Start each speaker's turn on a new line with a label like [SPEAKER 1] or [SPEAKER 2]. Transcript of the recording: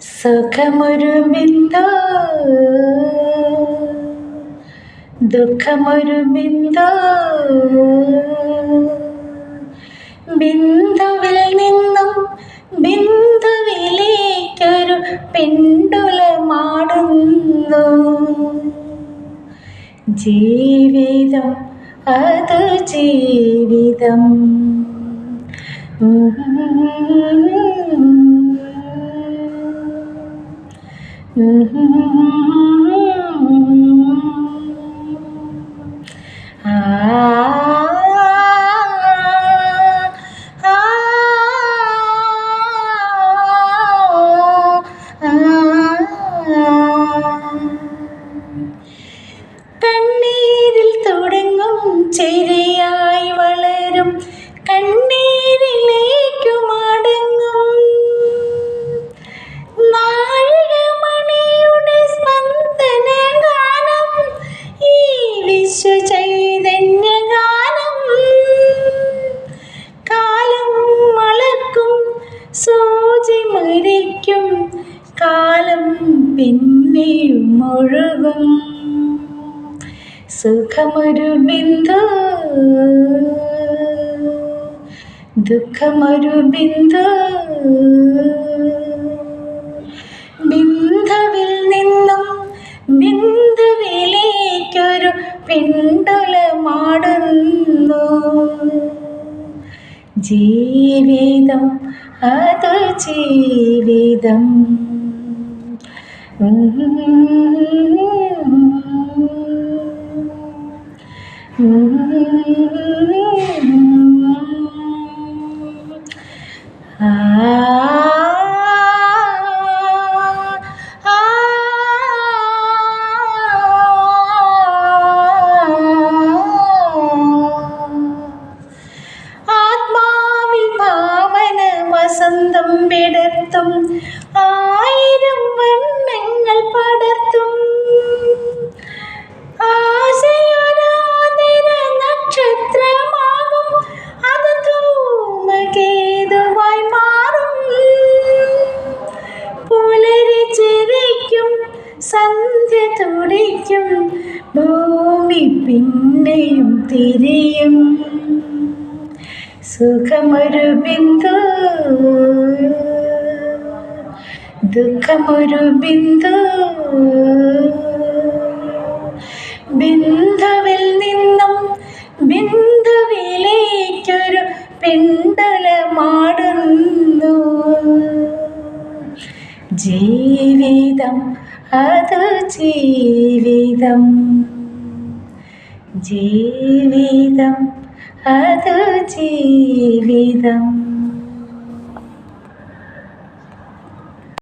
[SPEAKER 1] സുഖമൊരു ബിന്ദു ദുഃഖമൊരു ബിന്ദു ബിന്ദുവിൽ നിന്നും ബിന്ദുവിലേക്കൊരു പെണ്ടുലമാടുന്നു ജീവിതം അത് ജീവിതം. കണ്ണീരിൽ തുടങ്ങും ചെരിയായി വളരും മരിക്കും കാലം പിന്നെയും ഒഴുകും സുഖമൊരു ബിന്ദു ദുഃഖമൊരു ബിന്ദു. ബിന്ദുവിൽ നിന്നും ബിന്ദുവിലേക്കൊരു പെണ്ടുലമാടുന്നു ജീവിതം അത് ജീവിതം. ആ ആയിരം വർണങ്ങൾ പടർത്തും. ആശയൊരാതിര നക്ഷത്രമാകും. അത് ധൂമകേതുവായി മാറും. പുലരി ചിരിക്കും സന്ധ്യ തുടിക്കും ഭൂമി പിന്നെയും തിരിയും. സുഖമൊരു ബിന്ദു. ദുഃഖമൊരു ബിന്ദു. ബിന്ദുവിൽ നിന്നും ബിന്ദുവിലേക്കൊരു പെണ്ടുലമാടുന്നു ജീവിതം അത് ജീവിതം. ജീവിതം അത് ജീവിതം.